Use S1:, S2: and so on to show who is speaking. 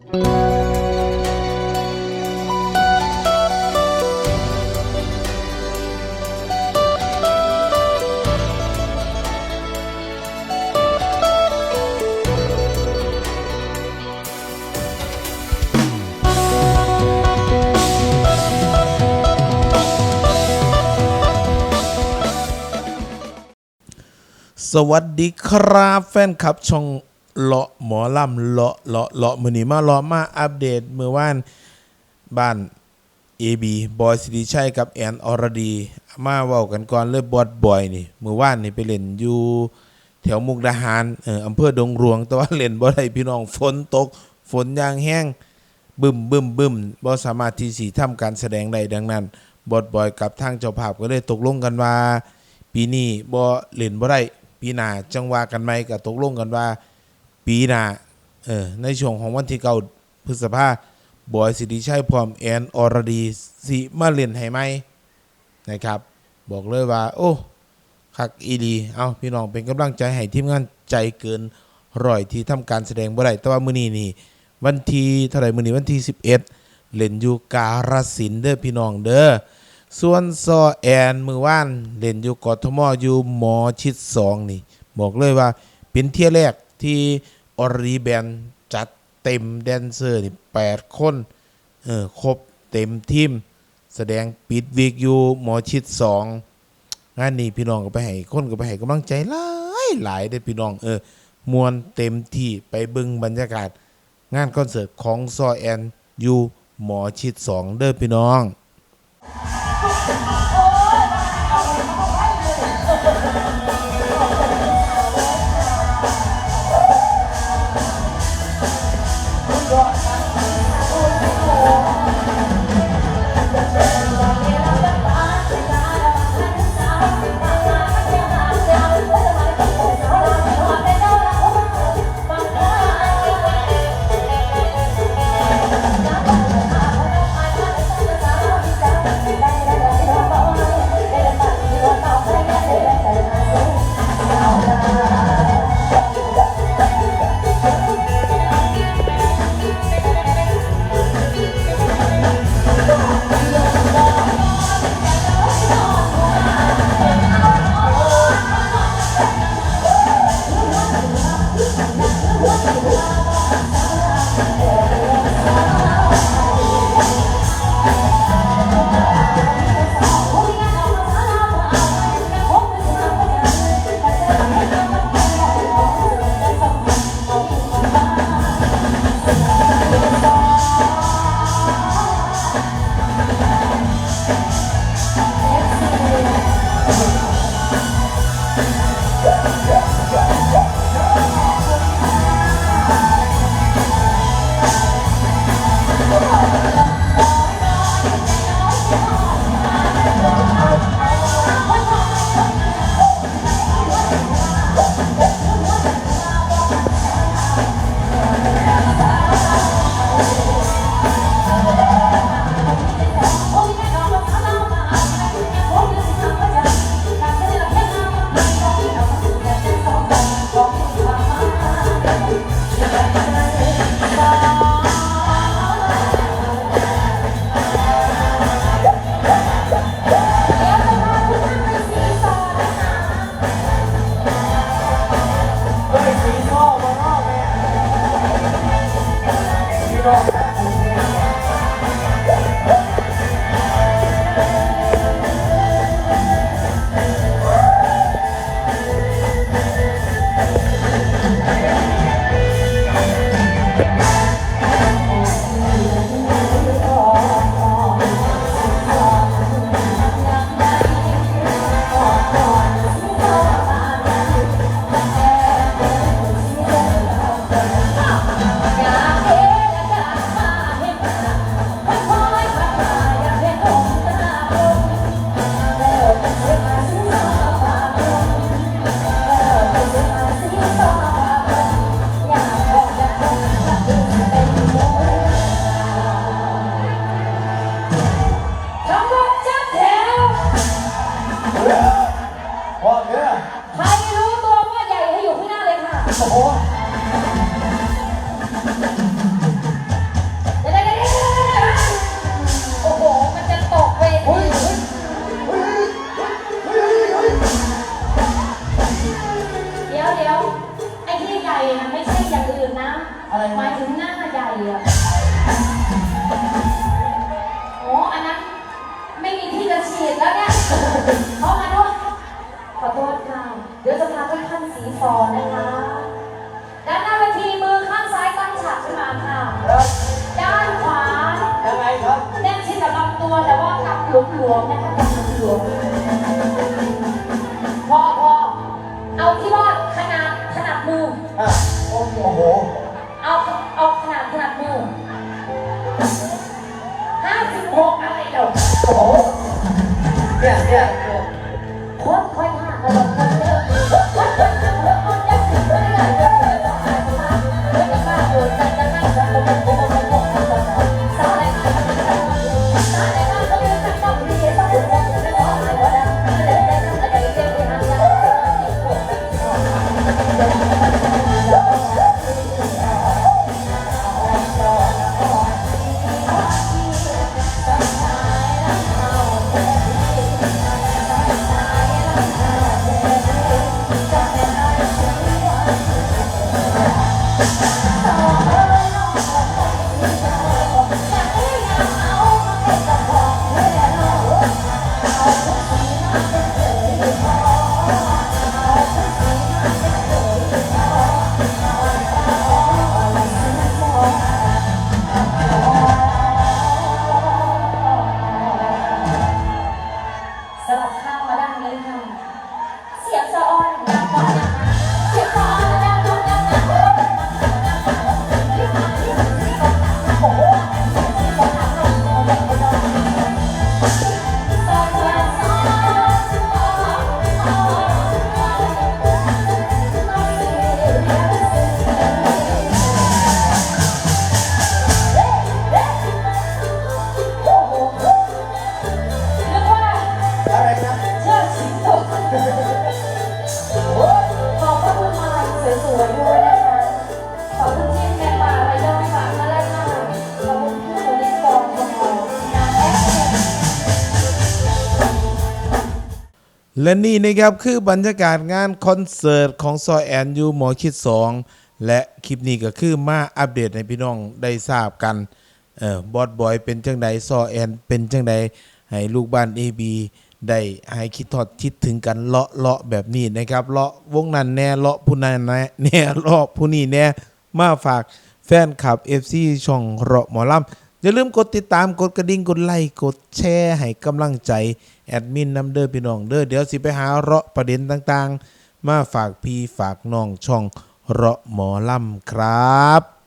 S1: สวัสดีครับแฟนคลับช่อง เลาะหมอลำเลาะเลาะเลาะมือนี้มาเลาะมาอัปเดตเมื่อวานบ้าน AB บอยสิริชัยกับแอนอรดี มาเว้ากันก่อนเลยบอดบอยนี่เมื่อวานนี่ไปเล่นอยู่แถวมุกดาหารเอออำเภอดงหลวง แต่ว่าเล่นบ่ได้พี่น้องฝนตก ฝนยางแห้งบึมบึมบึมบ่สามารถที่สิทำการแสดงได้ดังนั้นบอดบอยกับทางเจ้าภาพก็เลยตกลงกันว่า ปีนี้บ่เล่นบ่ได้ปีหน้าจังว่ากันไหมก็ตกลงกันว่า ปีหน้าเออในช่วงของวันที่เก้าพฤษภาบอยสิริชัยพร้อมแอนอรดีสิมาเล่นให้ไหมนะครับ บอกเลยว่า โอ้คักอีดีเอาพี่น้องเป็นกำลังใจให้ทีมงานใจเกินร้อยที่ทำการแสดงบ่ได้แต่ว่ามื้อนี้นี่ วันที่เท่าไหร่มื้อนี้วันที่ 11 เล่นอยู่การสินเด้อพี่น้องเด้อส่วนซอแอนมือว่านเล่นอยู่กทมอยู่หมอชิดสองนี่ บอกเลยว่าเป็นเที่ยแรก ที่ออรีแบนจัดเต็มแดนเซอร์นี่แปดคนเออครบเต็มทีมแสดงปิดวีกอยู่หมอชิดสองงานนี้พี่น้องก็ไปให้คนก็ไปให้กำลังใจหลายหลายเด้อพี่น้องเออมวนเต็มที่ไปบึงบรรยากาศ งานคอนเสิร์ตของซอแอนอยู่หมอชิดสองเด้อพี่น้อง
S2: เว่า
S3: กั
S2: บ
S3: หลวมๆนะคะกับหลวมๆพอพอเอาที่ว่าขนาดขนาดมือ
S2: อะโอ้โห
S3: เอาเอาขนาดขนาดมือห้าสิบหกอะไรเดี๋ยว
S2: โอ้โหเนี่ยเนี่ย
S3: ขอบพระคุณมาลัยสวยๆด้วยนะคะ ขอบคุณที่แม่ปาระยองฝากมาไล่ค่ะขอบคุณผู้บริกรของเรางานแอ
S1: และนี่นะครับคือบรรยากาศงานคอนเสิร์ตของซอยแอนยูหมอคิด 2 และคลิปนี้ก็คือมาอัปเดตให้พี่น้องได้ทราบกันเออบอสบอยเป็นจังใดซอแอนเป็นจังใดให้ลูกบ้าน AB ได้ให้คิดทอดคิดถึงกันเลาะเลาะแบบนี้นะครับเลาะวงนั้นแน่เลาะผู้นั้นแน่แน่เลาะผู้นี้แน่มาฝากแฟนคลับ FC ช่องเราะหมอลำอย่าลืมกดติดตามกดกระดิ่งกดไลค์กดแชร์ให้กำลังใจ แอดมินนำเด้อพี่น้องเด้อเดี๋ยวสิไปหาเราะประเด็นต่างๆ มาฝากพี่ฝากน้องช่องเราะหมอลำครับ